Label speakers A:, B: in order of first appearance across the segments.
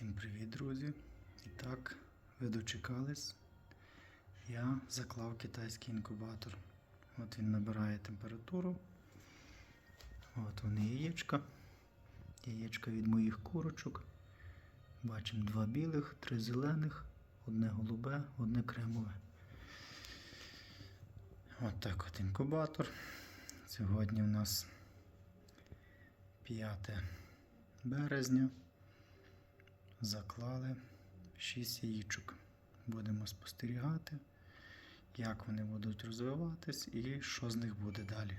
A: Всім привіт, друзі! І так, ви дочекались. Я заклав китайський інкубатор. От він набирає температуру. От вони яєчка. Яєчка від моїх курочок. Бачимо два білих, три зелених, одне голубе, одне кремове. От так от інкубатор. Сьогодні в нас 5 березня. Заклали 6 яєчок. Будемо спостерігати, як вони будуть розвиватись і що з них буде далі.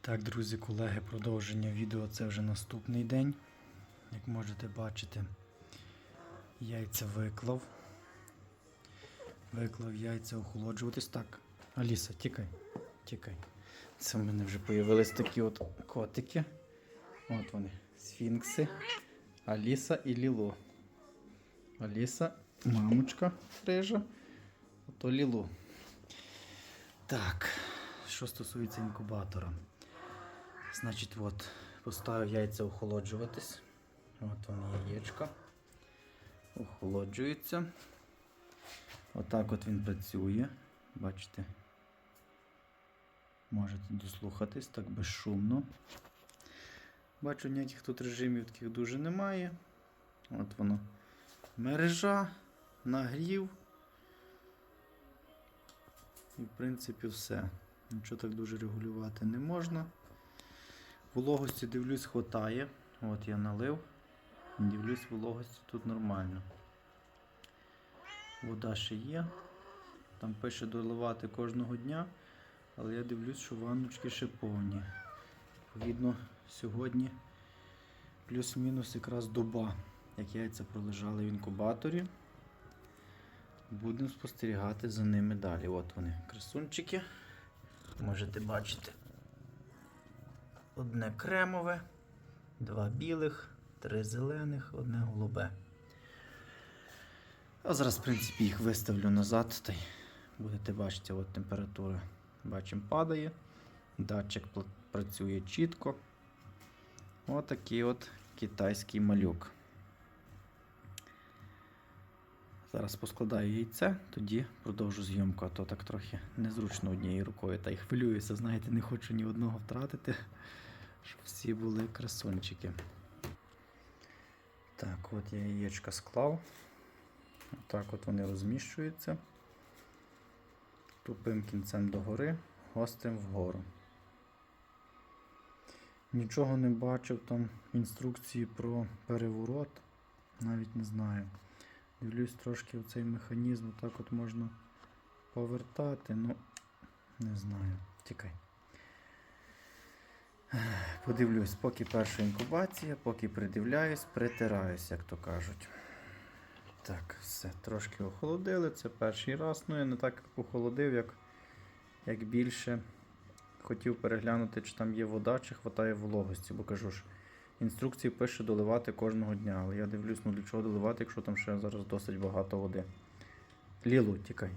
A: Так, друзі, колеги, продовження відео це вже наступний день. Як можете бачити, яйця виклав. Виклав яйця охолоджуватись. Так, Аліса, тікай, тікай. Це в мене вже з'явились такі от котики. От вони, сфінкси, Аліса і Лілу. Аліса, мамочка рижа, ото Лілу. Так, що стосується інкубатора. Значить, от, поставив яйця охолоджуватись. От вони яєчка. Охолоджуються. Отак от він працює. Бачите? Можете дослухатись так безшумно. Бачу, ніяких тут режимів таких дуже немає. От воно. Мережа, нагрів. І, в принципі, все. Нічого так дуже регулювати не можна. Вологості, дивлюсь, хватає. От я налив. Дивлюсь, вологості тут нормально. Вода ще є. Там пише доливати кожного дня, але я дивлюсь, що ванночки ще повні. Відповідно, сьогодні плюс-мінус якраз доба, як яйця пролежали в інкубаторі. Будемо спостерігати за ними далі. От вони, красунчики. Можете бачити одне кремове, два білих, три зелених, одне голубе. А зараз, в принципі, їх виставлю назад та й будете бачити, от температура. Бачимо, падає. Датчик працює чітко. Отакий от китайський малюк. Зараз поскладаю яйце, тоді продовжу зйомку, а то так трохи незручно однією рукою. Та й хвилююся, знаєте, не хочу ні одного втратити, щоб всі були красунчики. Так, от я яєчка склав. Отак от вони розміщуються. Тупим кінцем догори, гострим вгору. Нічого не бачив там інструкції про переворот. Навіть не знаю. Дивлюсь трошки цей механізм, так от можна повертати, ну не знаю. Тікай. Подивлюсь, поки перша інкубація, поки придивляюсь, притираюсь, як то кажуть. Так, все, трошки охолодили. Це перший раз. Ну, я не так охолодив, як, як більше. Хотів переглянути, чи там є вода, чи хватає вологості, бо кажу ж, інструкції пише доливати кожного дня, але я дивлюсь, ну для чого доливати, якщо там ще зараз досить багато води. Лілу, тікай.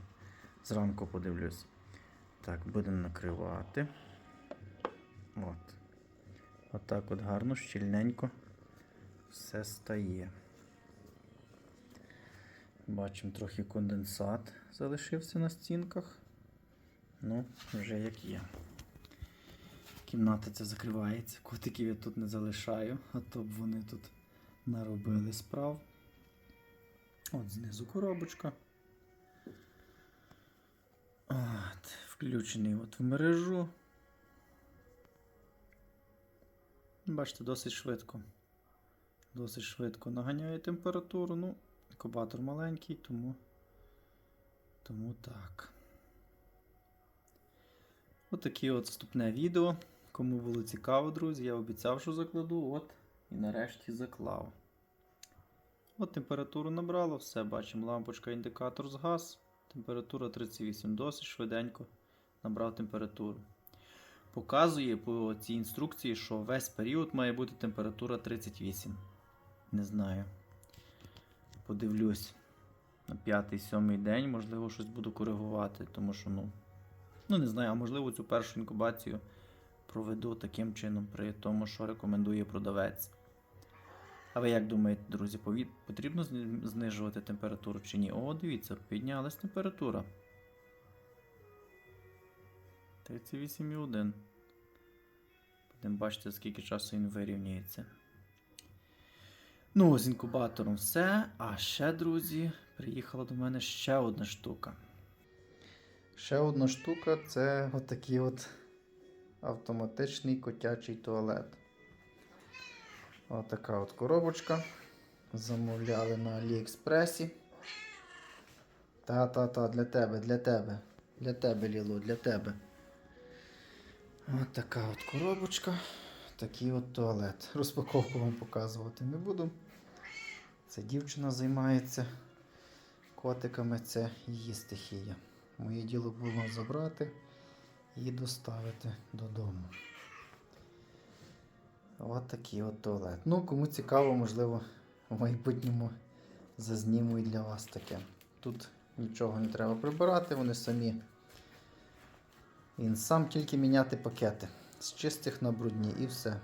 A: Зранку подивлюсь. Так, будемо накривати. От. Отак от гарно, щільненько все стає. Бачимо, трохи конденсат залишився на стінках. Ну, вже як є. Кімната ця закривається. Котиків я тут не залишаю, а то б вони тут наробили справ. От знизу коробочка. От, включений от в мережу. Бачите, досить швидко. Досить швидко наганяє температуру. Ну, інкубатор маленький, тому, тому так. Отаке от вступне відео. Кому було цікаво, друзі, я обіцяв, що закладу, от і нарешті заклав. От температуру набрало, все, бачимо, лампочка, індикатор згас. Температура 38, досить швиденько набрав температуру. Показує по цій інструкції, що весь період має бути температура 38. Не знаю. Подивлюсь на 5-7 день, можливо, щось буду коригувати, тому що, ну, ну не знаю, а можливо цю першу інкубацію проведу таким чином, при тому, що рекомендує продавець. А ви як думаєте, друзі, потрібно знижувати температуру чи ні? О, дивіться, піднялась температура. 38,1. Будемо бачити, скільки часу він вирівняється. Ну, з інкубатором все. А ще, друзі, приїхала до мене ще одна штука. Ще одна штука це отакий от автоматичний котячий туалет. Отака от коробочка. Замовляли на Аліекспресі. Та-та-та, для тебе, для тебе. Для тебе, Ліло, для тебе. От така от коробочка. Такий от туалет. Розпаковку вам показувати не буду. Це дівчина займається котиками, це її стихія. Моє діло було забрати і доставити додому. От такий от туалет. Ну, кому цікаво, можливо, в майбутньому зазніму і для вас таке. Тут нічого не треба прибирати, вони самі. Він сам тільки міняти пакети з чистих на брудні і все.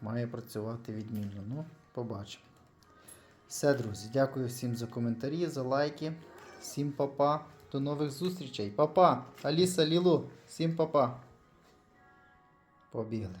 A: Має працювати відмінно. Ну, побачимо. Все, друзі, дякую всім за коментарі, за лайки. Всім папа. До нових зустрічей. Папа! Аліса Лілу. Всім папа. Побігли.